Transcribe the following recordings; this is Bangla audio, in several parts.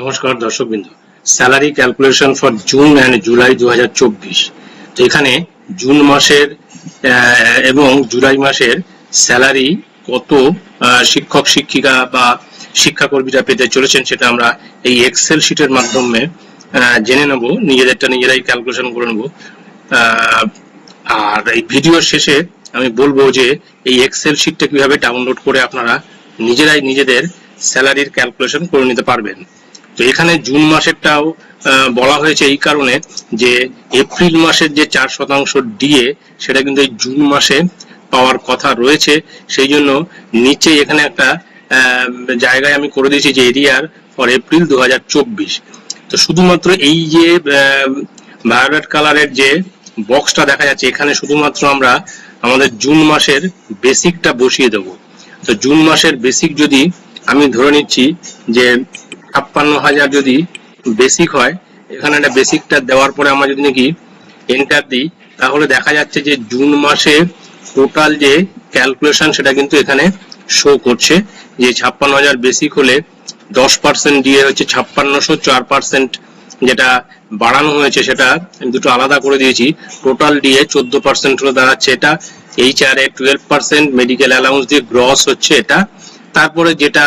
নমস্কার দর্শকবৃন্দ salary calculation for June and July দু তো এখানে জুন মাসের এবং জুলাই মাসের স্যালারি কত শিক্ষক, শিক্ষিকা বা শিক্ষাকর্মীরা পেতে চলেছেন সেটা আমরা এই এক্সেল শিটের মাধ্যমে জেনে নেব, নিজেদেরটা নিজেরাই ক্যালকুলেশন করে নেব। আর এই ভিডিওর শেষে আমি বলব যে এই এক্সেল শিটটা কীভাবে ডাউনলোড করে আপনারা নিজেরাই নিজেদের স্যালারির ক্যালকুলেশন করে নিতে পারবেন। তো এখানে জুন মাসেরটাও বলা হয়েছে এই কারণে যে এপ্রিল মাসের যে চার শতাংশ ডিএ, সেটা কিন্তু এই জুন মাসে পাওয়ার কথা রয়েছে। সেই জন্য নিচে এখানে একটা জায়গায় আমি করে দিয়েছি যে এরিয়ার ফর এপ্রিল দু তো শুধুমাত্র এই যে ভায়োলেট কালারের যে বক্সটা দেখা যাচ্ছে, এখানে শুধুমাত্র আমরা আমাদের জুন মাসের বেসিকটা বসিয়ে দেব। তো জুন মাসের বেসিক যদি আমি ধরে নিচ্ছি যে ছাপ্পান্ন হাজার যদি বেসিক হয়, এখানে একটা বেসিকটা দেওয়ার পরে আমরা যদি নাকি এন্টার দিই, তাহলে দেখা যাচ্ছে যে জুন মাসে টোটাল যে ক্যালকুলেশন সেটা কিন্তু এখানে শো করছে, যে ছাপ্পান্ন হাজার বেসিক হলে দশ পার্সেন্ট দিয়ে হচ্ছে ছাপ্পান্নশো চার পার্সেন্ট যেটা বাড়ানো হয়েছে সেটা দুটো আলাদা করে দিয়েছি টোটাল দিয়ে চোদ্দ পার্সেন্ট হলে দাঁড়াচ্ছে এটা H R A twelve percent medical allowance দিয়ে গ্রস হচ্ছে এটা তারপরে যেটা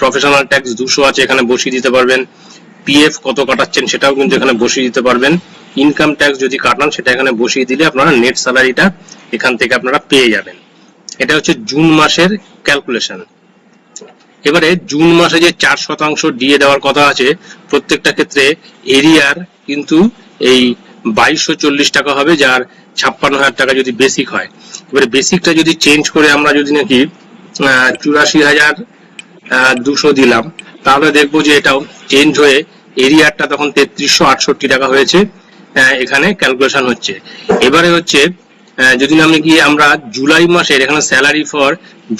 প্রফেশনাল ট্যাক্স দুশো আছে, এখানে বসিয়ে দিতে পারবেন। পিএফ কত কাটাচ্ছেন সেটাও কিন্তু এখানে বসিয়ে দিতে পারবেন। ইনকাম ট্যাক্স যদি কাটান, সেটা এখানে বসিয়ে দিলে আপনারা নেট স্যালারিটা এখান থেকে আপনারা পেয়ে যাবেন। এটা হচ্ছে জুন মাসের ক্যালকুলেশন এবারে জুন মাসে যে চার শতাংশ ডিএ দেওয়ার কথা আছে, প্রত্যেকটা ক্ষেত্রে এরিয়ার কিন্তু এই বাইশশো চল্লিশ টাকা হবে, যার ছাপ্পান্ন হাজার টাকা যদি বেসিক হয়। এবারে বেসিকটা যদি চেঞ্জ করে আমরা যদি নাকি চুরাশি হাজার দুশো দিলাম। তাহলে দেখব যে এটাও চেঞ্জ হয়ে এরিয়ারটা তখন তেত্রিশশো আটষট্টি টাকা হয়েছে এখানে ক্যালকুলেশন হচ্ছে। এবারে হচ্ছে যদি আমি কি আমরা জুলাই মাসের, এখানে স্যালারি ফর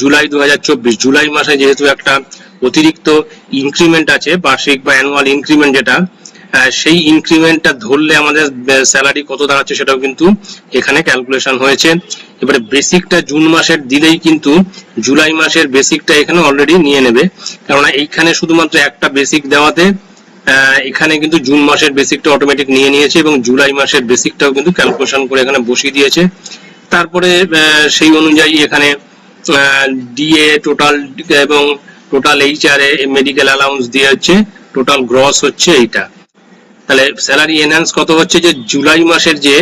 জুলাই দু হাজার চব্বিশ, জুলাই মাসে যেহেতু একটা অতিরিক্ত ইনক্রিমেন্ট আছে, বার্ষিক বা অ্যানুয়াল ইনক্রিমেন্ট যেটা সেই ইনক্রিমেন্টটা ধরলে আমাদের স্যালারি কত দাঁড়াচ্ছে সেটাও কিন্তু এখানে ক্যালকুলেশন হয়েছে। এবারে বেসিকটা জুন মাসের দিলেই কিন্তু জুলাই মাসের বেসিকটা এখানে অলরেডি নিয়ে নেবে। কেননা এইখানে শুধুমাত্র একটা বেসিক দেওয়াতে এখানে কিন্তু জুন মাসের বেসিকটা অটোমেটিক নিয়ে নিয়েছে এবং জুলাই মাসের বেসিকটাও কিন্তু ক্যালকুলেশন করে এখানে বসিয়ে দিয়েছে। তারপরে সেই অনুযায়ী এখানে ডিএ টোটাল এবং total H R A medical allowance দিয়ে হচ্ছে টোটাল গ্রস হচ্ছে এইটা। তাহলে স্যালারি এনহ্যান্স কত হচ্ছে যে জুলাই মাসের যে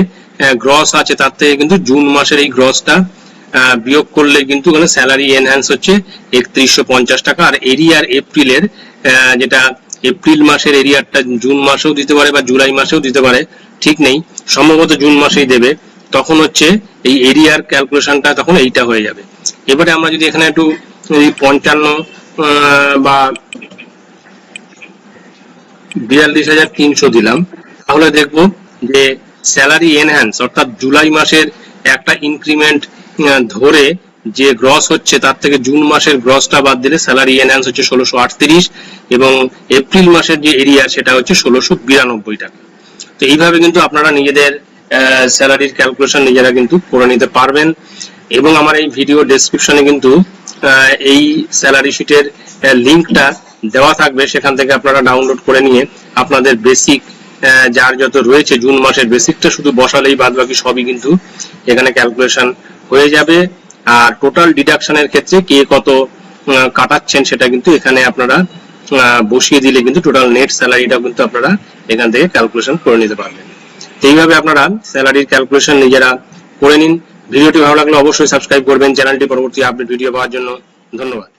গ্রস আছে, তার থেকে কিন্তু জুন মাসের এই গ্রসটা বিয়োগ করলে কিন্তু স্যালারি এনহ্যান্স হচ্ছে একত্রিশশো পঞ্চাশ টাকা। আর এরিয়ার এপ্রিলের যেটা এপ্রিল মাসের এরিয়ারটা জুন মাসেও দিতে পারে বা জুলাই মাসেও দিতে পারে, ঠিক নেই। সম্ভবত জুন মাসেই দেবে। তখন হচ্ছে এই এরিয়ার ক্যালকুলেশনটা তখন এইটা হয়ে যাবে। এবারে আমরা যদি এখানে একটু পঞ্চান্ন বা বিয়াল্লিশ হাজার তিনশো দিলাম। তাহলে দেখব যে স্যালারি এনহ্যান্স অর্থাৎ জুলাই মাসের একটা ইনক্রিমেন্ট ধরে যে গ্রস হচ্ছে, তার থেকে জুন মাসের গ্রসটা বাদ দিলে স্যালারি এনহ্যান্স হচ্ছে ষোলোশো আটত্রিশ এবং এপ্রিল মাসের যে এরিয়া সেটা হচ্ছে ষোলোশো বিরানব্বই টাকা। তো এইভাবে কিন্তু আপনারা নিজেদের স্যালারির ক্যালকুলেশন নিজেরা কিন্তু করে নিতে পারবেন এবং আমার এই ভিডিও ডেসক্রিপশনে কিন্তু এই স্যালারি শিটের লিংকটা দেওয়া থাকবে, সেখান থেকে আপনারা ডাউনলোড করে নিয়ে আপনাদের বেসিক যার যত রয়েছে জুন মাসের বেসিকটা শুধু বসালেই বাদ বাকি সবই কিন্তু এখানে ক্যালকুলেশন হয়ে যাবে। আর টোটাল ডিডাকশনের ক্ষেত্রে কে কত কাটাচ্ছেন সেটা কিন্তু এখানে আপনারা বসিয়ে দিলে কিন্তু টোটাল নেট স্যালারিটা কিন্তু আপনারা এখান থেকে ক্যালকুলেশন করে নিতে পারবেন। এইভাবে আপনারা স্যালারির ক্যালকুলেশন নিজেরা করে নিন। ভিডিওটি ভালো লাগলে অবশ্যই সাবস্ক্রাইব করবেন। চ্যানেলটি পরবর্তী আপডেট ভিডিও পাওয়ার জন্য ধন্যবাদ।